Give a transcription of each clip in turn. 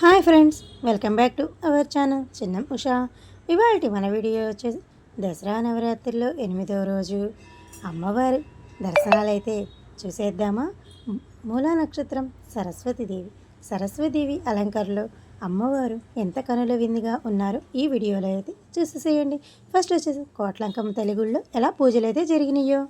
Hi friends welcome back to our channel. చిన్న ఉషా. ఇవాళ మన వీడియో వచ్చేసి దసరా నవరాత్రిలో ఎనిమిదవ రోజు అమ్మవారి దర్శనాలైతే చూసేద్దామా? మూలా నక్షత్రం సరస్వతీదేవి సరస్వతీదేవి అలంకారంలో అమ్మవారు ఎంత కనుల విందుగా ఉన్నారో ఈ వీడియోలో అయితే చూసేసేయండి. ఫస్ట్ వచ్చేసి కోట్లంకమ్మ తెలుగుల్లో ఎలా పూజలు అయితే జరిగినాయో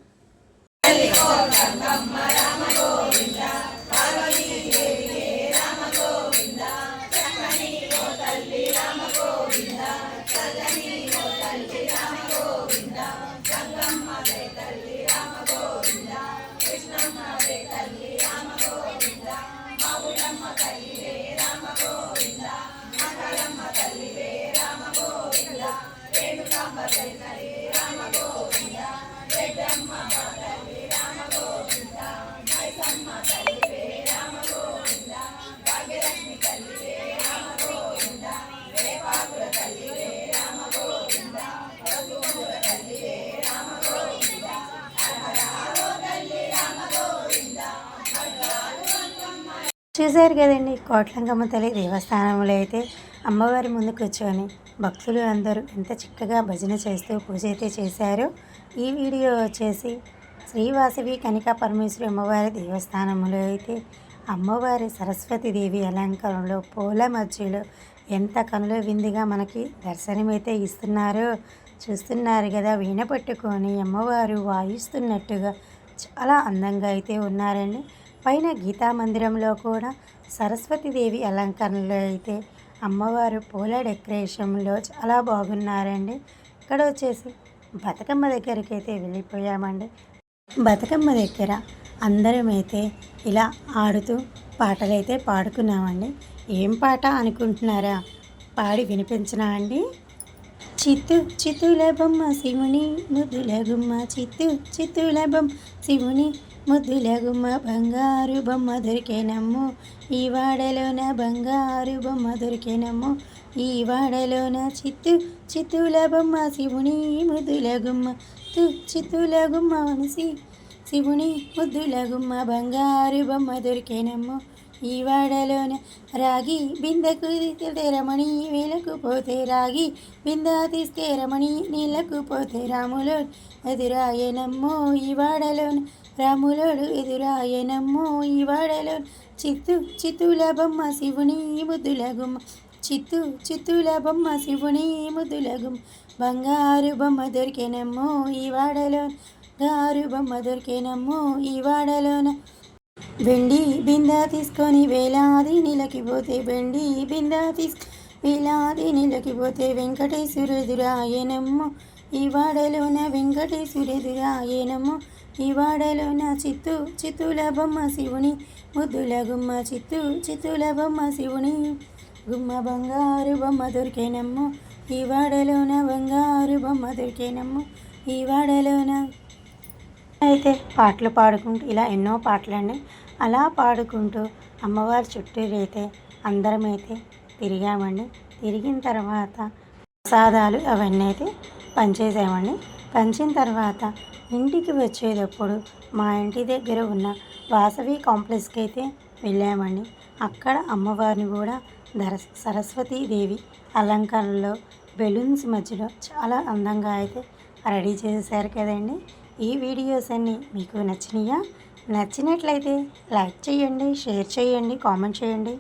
చూశారు కదండి. కోట్లంకమ్మ తల్లి దేవస్థానంలో అయితే అమ్మవారి ముందు కూర్చొని భక్తులు అందరూ ఎంత చక్కగా భజన చేస్తూ పూజ అయితే చేశారో ఈ వీడియో వచ్చేసి శ్రీవాసవి కనికా పరమేశ్వరి అమ్మవారి దేవస్థానంలో అయితే అమ్మవారి సరస్వతీదేవి అలంకారంలో పూల మధ్యలో ఎంత కనుల విందుగా మనకి దర్శనమైతే ఇస్తున్నారో చూస్తున్నారు కదా. వీణ పట్టుకొని అమ్మవారు వాయిస్తున్నట్టుగా చాలా అందంగా అయితే ఉన్నారండి. పైన గీతా మందిరంలో కూడా సరస్వతీదేవి అలంకరణలో అయితే అమ్మవారు పూల డెకరేషన్లో చాలా బాగున్నారండి. ఇక్కడ వచ్చేసి బతుకమ్మ దగ్గరికి అయితే వెళ్ళిపోయామండి. బతుకమ్మ దగ్గర అందరం అయితే ఇలా ఆడుతూ పాటలైతే పాడుకున్నామండి. ఏం పాట అనుకుంటున్నారా? పాడి వినిపించినా అండి? చిత్తు చిత్తుల బొమ్మ శివుని ముద్దుల గుమ్మ చిత్తు చిత్తుల బొమ్మ శివుని ముద్దుల గుమ్మ బంగారు బొమ్మ దొరికేనమ్ము ఈ వాడలోన బంగారు బొమ్మ దొరికేనమ్ము ఈ వాడలోన చిత్తు చిత్తుల బొమ్మ శివుని ముద్దుల గుమ్మ తు చిత్తుల గుమ్మ శివుని ముద్దుల గుమ్మ బంగారు బొమ్మ దొరికేనమ్ము ఈ వాడలోన రాగి బిందెకు రమణి వీళ్ళకు పోతే రాగి బింద తీస్తే రమణి నీళ్ళకు పోతే రాములోడు ఎదురాయనమ్మో ఈ వాడలోన రాములోడు ఎదురాయనమ్మో ఈ వాడలో చిత్తు చిత్తుల బొమ్మ శివుని ముద్దుల గుమ్మ. చిత్తు చిత్తుల బొమ్మ శివుని ముద్దుల గుమ్మ. బంగారు బొమ్మ దొరికేనమ్మో ఈ వాడలో గారు బొమ్మ దొరికేనమ్మో ఈ వాడలోన. వెండి బింద తీసుకొని వేలాది నీళ్ళకి పోతే వెండి బింద తీసుకు వేలాది నీళ్ళకి పోతే వెంకటేశ్వరుదురాయనమ్మ. ఈ వాడలోన వెంకటేశ్వరుదురాయనమ్మ. ఈ వాడలోన చిత్తు చిత్తుల బొమ్మ శివుని ముద్దుల గుమ్మ చిత్తు చిత్తుల బొమ్మ శివుని. గుమ్మ బంగారు బొమ్మ దొరికేనమ్మ. ఈ వాడలోన బంగారు బొమ్మ దొరికేనమ్మ. ఈ వాడలోన అయితే పాటలు పాడుకుంటూ ఇలా ఎన్నో పాటలండి. అలా పాడుకుంటూ అమ్మవారి చుట్టూరైతే అందరమైతే అందరం అయితే తిరిగామండి. తిరిగిన తర్వాత ప్రసాదాలు అవన్నీ అయితే పంచేసామండి పంచిన తర్వాత ఇంటికి వచ్చేటప్పుడు మా ఇంటి దగ్గర ఉన్న వాసవి కాంప్లెక్స్కి అయితే వెళ్ళామండి. అక్కడ అమ్మవారిని కూడా దర సరస్వతీదేవి అలంకరణలో బెలూన్స్ మధ్యలో చాలా అందంగా అయితే రెడీ చేసేసారు కదండి. ఈ వీడియోస్ అన్నీ మీకు నచ్చినాయా? నచ్చినట్లయితే లైక్ చేయండి షేర్ చేయండి కామెంట్ చేయండి.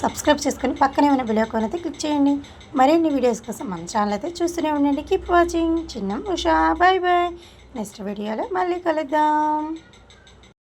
సబ్స్క్రైబ్ చేసుకొని పక్కనే ఉన్న బిలోకోన్ అయితే క్లిక్ చేయండి. మరిన్ని వీడియోస్ కోసం మన ఛానల్ అయితే చూస్తూనే ఉండండి. కీప్ వాచింగ్ చిన్న ఉషా. బాయ్ బాయ్ నెక్స్ట్ వీడియోలో మళ్ళీ కలుద్దాం.